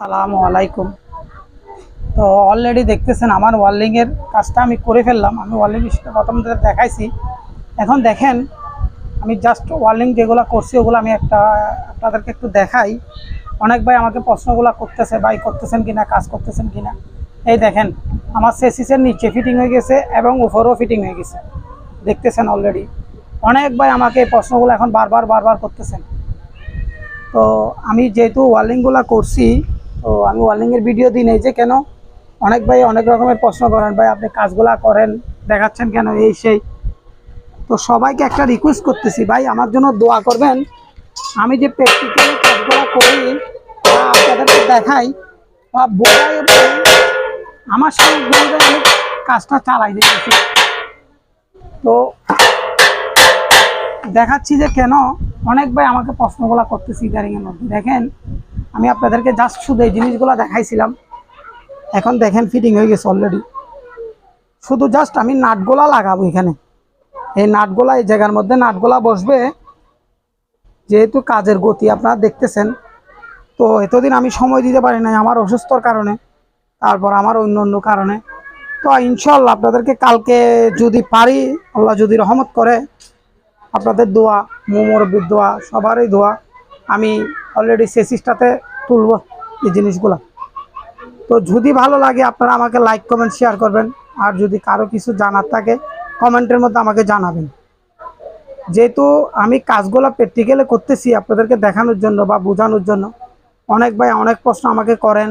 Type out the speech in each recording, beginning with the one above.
সালামু আলাইকুম। তো অলরেডি দেখতেছেন আমার ওয়ার্লিংয়ের কাজটা আমি করে ফেললাম। আমি ওয়ার্লিং সেটা প্রথম দেখাইছি। এখন দেখেন, আমি জাস্ট ওয়ার্লিং যেগুলো করছি, ওগুলো আমি একটা, আপনাদেরকে একটু দেখাই। অনেক ভাই আমাকে প্রশ্নগুলো করতেছে, ভাই করতেছেন কিনা, কাজ করতেছেন কিনা। এই দেখেন, আমার সেসিসের নিচে ফিটিং হয়ে গেছে এবং উপরেও ফিটিং হয়ে গেছে। দেখতেছেন অলরেডি অনেক ভাই আমাকে এই প্রশ্নগুলো এখন বারবার বারবার করতেছেন। তো আমি যেহেতু ওয়ার্লিংগুলো করছি তো আমি ওয়ার্লিংয়ের ভিডিও দিই নেই যে কেন? অনেক ভাই অনেক রকমের প্রশ্ন করেন, ভাই, আপনি কাজগুলা করেন, দেখাচ্ছেন কেন এই সেই? তো সবাইকে একটা রিকোয়েস্ট করতেছি, ভাই, আমার জন্য দোয়া করবেন। আমি যে প্র্যাকটিক্যাল কাজগুলো করি বা আপনাদেরকে দেখাই, বা বোঝাই আমার সামনে আমি কাজটা চালাই দিতেছি। তো দেখাচ্ছি যে কেন অনেক ভাই আমাকে প্রশ্নগুলো করতেছি ইদারিংয়ের মধ্যে। দেখেন, আমি আপনাদেরকে জাস্ট শুধু এই জিনিসগুলো দেখাইছিলাম। এখন দেখেন ফিটিং হয়ে গেছে অলরেডি শুধু জাস্ট আমি নাটগোলা লাগাবো এখানে। এই নাটগোলা, এই জায়গার মধ্যে নাটগোলা বসবে। যেহেতু কাজের গতি আপনারা দেখতেছেন, তো এতদিন আমি সময় দিতে পারি নাই আমার অসুস্থর কারণে, তারপর আমার অন্য অন্য কারণে। তো ইনশাল্লাহ আপনাদেরকে কালকে যদি পারি, আল্লাহ যদি রহমত করে আপনাদের দোয়া মোমরবির দোয়া, সবারই দোয়া। আমি অলরেডি সেসিসটাতে তুলব এই জিনিসগুলো। তো যদি ভালো লাগে আপনারা আমাকে লাইক কমেন্ট শেয়ার করবেন। আর যদি কারও কিছু জানার থাকে, কমেন্টের মধ্যে আমাকে জানাবেন। যেহেতু আমি কাজগুলো প্র্যাকটিক্যালে করতেছি আপনাদেরকে দেখানোর জন্য বা বোঝানোর জন্য, অনেক ভাই অনেক প্রশ্ন আমাকে করেন।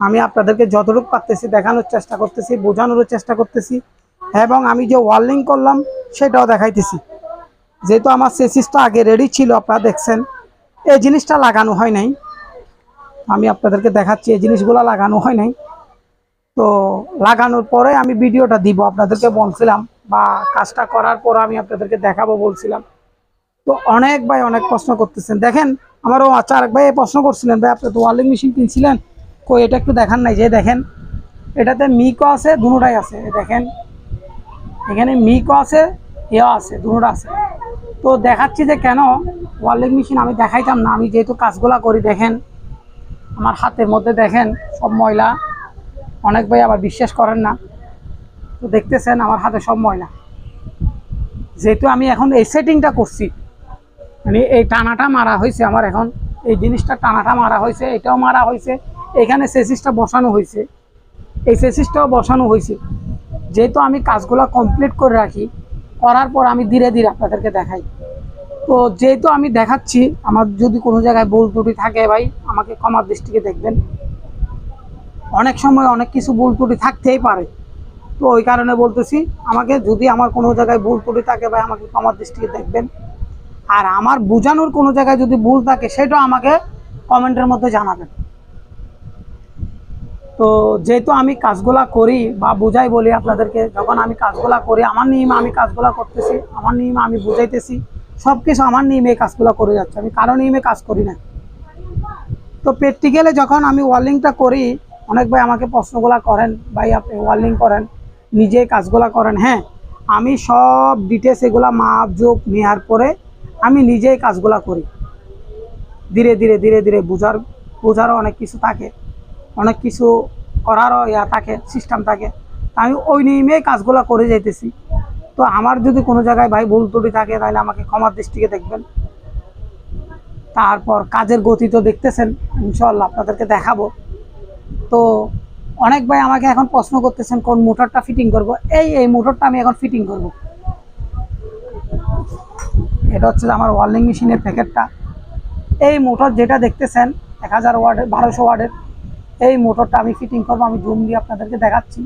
আমি আপনাদেরকে যতটুকু পারতেছি দেখানোর চেষ্টা করতেছি, বোঝানোরও চেষ্টা করতেছি। এবং আমি যে ওয়ার্লিং করলাম, সেটাও দেখাইতেছি। যেহেতু আমার সেসিসটা আগে রেডি ছিল, আপনারা দেখছেন। এই জিনিসটা লাগানো হয় নাই। আমি আপনাদেরকে দেখাচ্ছি, এই জিনিসগুলো লাগানো হয় নাই। তো লাগানোর পরে আমি ভিডিওটা দিব, আপনাদেরকে বলছিলাম বা কাজটা করার পর আমি আপনাদেরকে দেখাবো বলছিলাম। তো অনেক ভাই অনেক প্রশ্ন করতেছেন। দেখেন, আমারও আচ্ছা আরেক ভাই প্রশ্ন করছিলেন, ভাই, আপনি তো ওয়ার্লিং মেশিন কিনছিলেন? কই, এটা একটু দেখান নাই যে, দেখেন। এটাতে মিকও আছে দুটাই আছে। দেখেন, এখানে মিকও আছে, এও আছে দুটো আছে। তো দেখাচ্ছি যে কেন ওয়ার্লিং মেশিন আমি দেখাইতাম না। আমি যেহেতু কাজগুলা করি, দেখেন, আমার হাতের মধ্যে দেখেন, সব ময়লা। অনেক ভাই আবার বিশ্বাস করেন না। তো দেখতেছেন, আমার হাতে সব ময়লা। যেহেতু আমি এখন এই সেটিংটা করছি মানে এই টানাটা মারা হয়েছে আমার এখন। এই জিনিসটা টানাটা মারা হয়েছে, এটাও মারা হয়েছে। এখানে সেসিসটা বসানো হয়েছে। এই সেসিসটাও বসানো হয়েছে। যেহেতু আমি কাজগুলো কমপ্লিট করে রাখি করার পর আমি ধীরে ধীরে আপনাদেরকে দেখাই। তো যেহেতু আমি দেখাচ্ছি, আমার যদি কোনো জায়গায় ভুল ত্রুটি থাকে ভাই, আমাকে ক্ষমার দৃষ্টিকে দেখবেন। অনেক সময় অনেক কিছু ভুল ত্রুটি থাকতেই পারে। তো ওই কারণে বলতেছি, আমাকে যদি আমার কোনো জায়গায় ভুল ত্রুটি থাকে ভাই, আমাকে ক্ষমার দৃষ্টিকে দেখবেন। আর আমার বোঝানোর কোনো জায়গায় যদি ভুল থাকে, সেটাও আমাকে কমেন্টের মধ্যে জানাবেন। তো যেহেতু আমি কাজগুলা করি বা বুঝাই বলি আপনাদেরকে, যখন আমি কাজগুলা করি, আমার নিয়মে আমি কাজগুলা করতেছি, আমার নিয়মে আমি বুঝাইতেছি সব কিছু আমার নিয়মে কাজগুলো করে যাচ্ছে, আমি কারও নিয়মে কাজ করি না। তো প্র্যাকটিক্যালে যখন আমি ওয়ার্লিংটা করি, অনেক ভাই আমাকে প্রশ্নগুলা করেন, ভাই, আপনি ওয়ার্লিং করেন নিজে কাজগুলা করেন। হ্যাঁ আমি সব ডিটেলস এগুলা মাপ, যোগ নেওয়ার পরে আমি নিজেই কাজগুলা করি। ধীরে ধীরে ধীরে ধীরে বোঝার, বোঝারও অনেক কিছু থাকে। অনেক কিছু করারও ইয়া থাকে সিস্টেম থাকে। আমি ওই নিয়মেই কাজগুলো করে যাইতেছি। তো আমার যদি কোনো জায়গায় ভাই ভুল ত্রুটি থাকে, তাহলে আমাকে ক্ষমার দৃষ্টিকে দেখবেন। তারপর কাজের গতি তো দেখতেছেন ইনশাল্লাহ আপনাদেরকে দেখাবো। তো অনেক ভাই আমাকে এখন প্রশ্ন করতেছেন, কোন মোটরটা ফিটিং করব? এই এই মোটরটা আমি এখন ফিটিং করব। এটা হচ্ছে আমার ওয়ার্লিং মেশিনের প্যাকেটটা এই মোটর যেটা দেখতেছেন, এক হাজার ওয়ার্ডের, বারোশো ওয়ার্ডের এই মোটরটা আমি ফিটিং করব, আমি জুম দিয়ে আপনাদেরকে দেখাচ্ছি।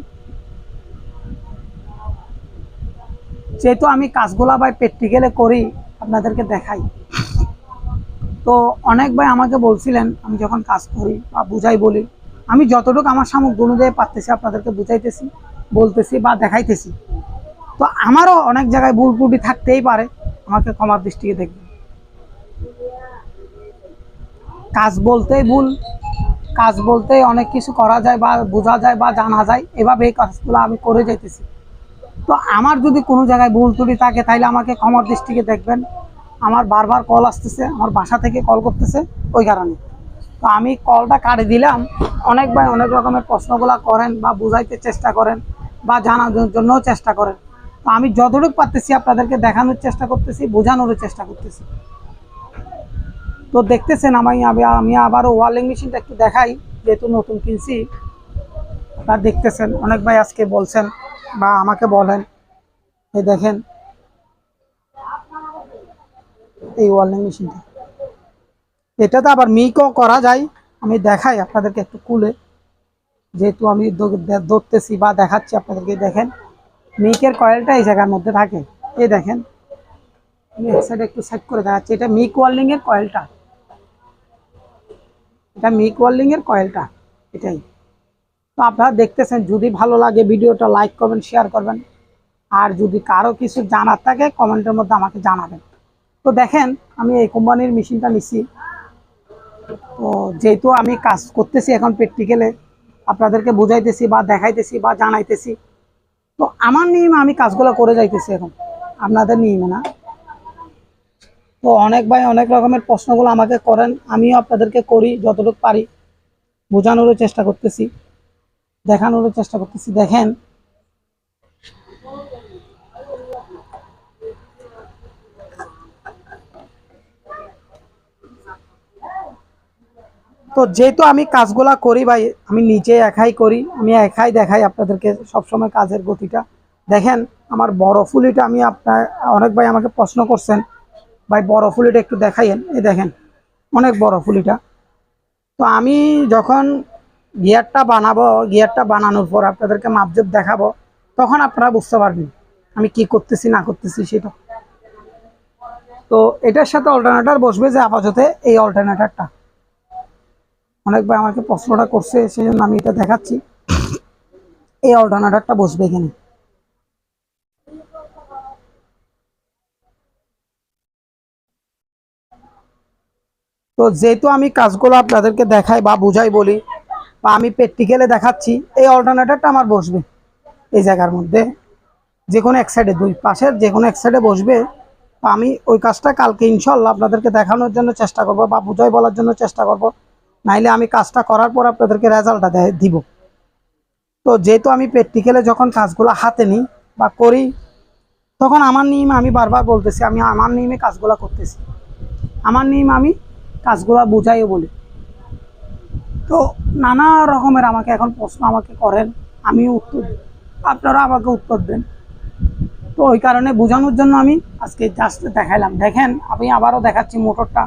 যেহেতু আমি কাজগুলা ভাই প্র্যাকটিক্যালে করি, আপনাদেরকে দেখাই। তো অনেক ভাই আমাকে বলছিলেন, আমি যখন কাজ করি বা বুঝাই বলি, আমি যতটুকু আমার সামগ্রী অনুযায়ী পারতেছি, আপনাদেরকে বুঝাইতেছি, বলতেছি বা দেখাইতেছি। তো আমারও অনেক জায়গায় ভুল ত্রুটি থাকতেই পারে, আমাকে ক্ষমার দৃষ্টিকে দেখবেন। কাজ বলতেই ভুল কাজ বলতে অনেক কিছু করা যায় বা বোঝা যায় বা জানা যায় এভাবে এই কাজগুলো আমি করে যাইতেছি। তো আমার যদি কোনো জায়গায় ভুল ত্রুটি থাকে তাহলে আমাকে ক্ষমার দৃষ্টিকে দেখবেন। আমার বারবার কল আসতেছে, আমার বাসা থেকে কল করতেছে ওই কারণে। তো আমি কলটা কাটে দিলাম, অনেক ভাই অনেক রকমের প্রশ্নগুলা করেন বা বুঝাইতে চেষ্টা করেন বা জানার জন্যও চেষ্টা করেন। তো আমি যতটুকু পারতেছি আপনাদেরকে দেখানোর চেষ্টা করতেছি বোঝানোর চেষ্টা করতেছি। তো দেখতেছেন আমি আমি আবারও ওয়ালিং মেশিনটা একটু দেখাই, যেহেতু নতুন কিনছি। আপনারা দেখতেছেন, অনেক ভাই আজকে বলছেন বা আমাকে বলেন। এই দেখেন, এই ওয়ালিং মেশিনটা। এটাতে আবার মিকও করা যায়, আমি দেখাই আপনাদেরকে একটু কুলে যেহেতু আমি ধরতেছি বা দেখাচ্ছি আপনাদেরকে দেখেন, মিকের কয়েলটা এই জায়গার মধ্যে থাকে। এই দেখেন, আমি এক সাইডে একটু সেট করে দেখাচ্ছি, এটা মিক ওয়ার্লিং এর কয়েলটা। এটা মিক ওয়ার্লিং এর কয়েলটা, এটাই। তো আপনারা দেখতেছেন, যদি ভালো লাগে ভিডিওটা লাইক করবেন, শেয়ার করবেন। আর যদি কারও কিছু জানার থাকে, কমেন্টের মধ্যে আমাকে জানাবেন। তো দেখেন, আমি এই কোম্পানির মেশিনটা নিছি। তো যেহেতু আমি কাজ করতেছি এখন প্র্যাকটিক্যালে, আপনাদেরকে বুঝাইতেছি বা দেখাইতেছি বা জানাইতেছি। তো আমার নিয়মে আমি কাজগুলো করে যাইতেছি এখন। আপনাদের নিয়মে না। তো অনেক ভাই অনেক রকমের প্রশ্নগুলো আমাকে করেন, আমিও আপনাদেরকে করি যতটুকু পারি। বোঝানোরও চেষ্টা করতেছি, দেখানোরও চেষ্টা করতেছি। দেখেন। তো যেহেতু আমি কাজগুলা করি ভাই, আমি নিজে একাই করি, আমি একাই দেখাই আপনাদেরকে সবসময় কাজের গতিটা। দেখেন, আমার বড় ফুলিটা আমি আপনার, অনেক ভাই আমাকে প্রশ্ন করছেন ভাই, বড় ফুলিটা একটু দেখাইয়েন। এই দেখেন, অনেক বড় ফুলিটা। তো আমি যখন গিয়ারটা বানাবো, গিয়ারটা বানানোর পর আপনাদেরকে মাপজোপ দেখাবো, তখন আপনারা বুঝতে পারবেন আমি কি করতেছি, না করতেছি সেটা। তো এটার সাথে অল্টারনেটার বসবে যে আপাতত এই অল্টারনেটারটা অনেক ভাই আমাকে প্রশ্নটা করছে, সেই জন্য আমি এটা দেখাচ্ছি। এই অল্টারনেটারটা বসবে এখানে। তো যেহেতু আমি কাজগুলো আপনাদেরকে দেখাই বা বুঝাই বলি, বা আমি প্র্যাকটিক্যালে দেখাচ্ছি, এই অল্টারনেটারটা আমার বসবে এই জায়গার মধ্যে। যে কোনো এক সাইডে দুই পাশের যে কোনো এক সাইডে বসবে। তো আমি ওই কাজটা কালকে ইনশাল্লাহ আপনাদেরকে দেখানোর জন্য চেষ্টা করব বা বুঝাই বলার জন্য চেষ্টা করব। নাইলে আমি কাজটা করার পর আপনাদেরকে রেজাল্টটা দিব। তো যেহেতু আমি প্র্যাকটিক্যালে যখন কাজগুলো হাতে নিই বা করি, তখন আমার নিয়মে আমি বারবার বলতেছি, আমি আমার নিয়মে কাজগুলো করতেছি। আমার নিয়ম আমি কাজগুলো বুঝাইও বলি। তো নানা রকমের আমাকে এখন প্রশ্ন আমাকে করেন আমি উত্তর। আপনারা আমাকে উত্তর দেন। তো ওই কারণে বোঝানোর জন্য আমি আজকে জাস্ট দেখাইলাম। দেখেন, আমি আবারও দেখাচ্ছি মোটরটা।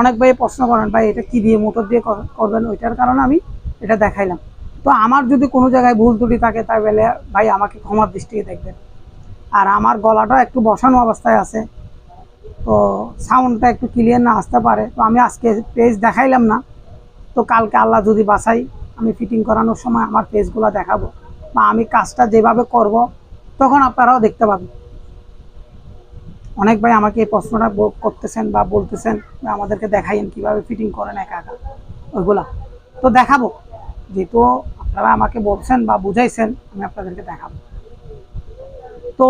অনেক ভাই প্রশ্ন করেন, ভাই, এটা কি দিয়ে মোটর দিয়ে করবেন? ওইটার কারণে আমি এটা দেখাইলাম। তো আমার যদি কোনো জায়গায় ভুল ত্রুটি থাকে তাই বলে ভাই আমাকে ক্ষমার দৃষ্টিতে দেখবেন। আর আমার গলাটা একটু বসানো অবস্থায় আছে। তো সাউন্ডটা একটু ক্লিয়ার না আসতে পারে। তো আমি আজকে পেজ দেখাইলাম না। তো কালকে আল্লাহ যদি বাসাই আমি ফিটিং করানোর সময় আমার পেজগুলো দেখাবো। বা আমি কাজটা যেভাবে করব, তখন আপনারাও দেখতে পাবেন। অনেক ভাই আমাকে এই প্রশ্নটা করতেছেন বা বলতেছেন বা আমাদেরকে দেখাইন কীভাবে ফিটিং করেন একা একা। ওইগুলা। তো দেখাবো। যেহেতু আপনারা আমাকে বলছেন বা বুঝাইছেন, আমি আপনাদেরকে দেখাবো। তো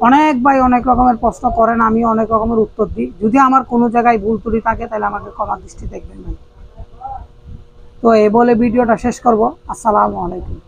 অনেক ভাই অনেক রকমের প্রশ্ন করেন, আমি অনেক রকমের উত্তর দিই। যদি আমার কোনো জায়গায় ভুল তুলি থাকে, তাহলে আমাকে ক্ষমা দৃষ্টি দেখবেন ভাই। তো এ বলে ভিডিওটা শেষ করব। আসসালামু আলাইকুম।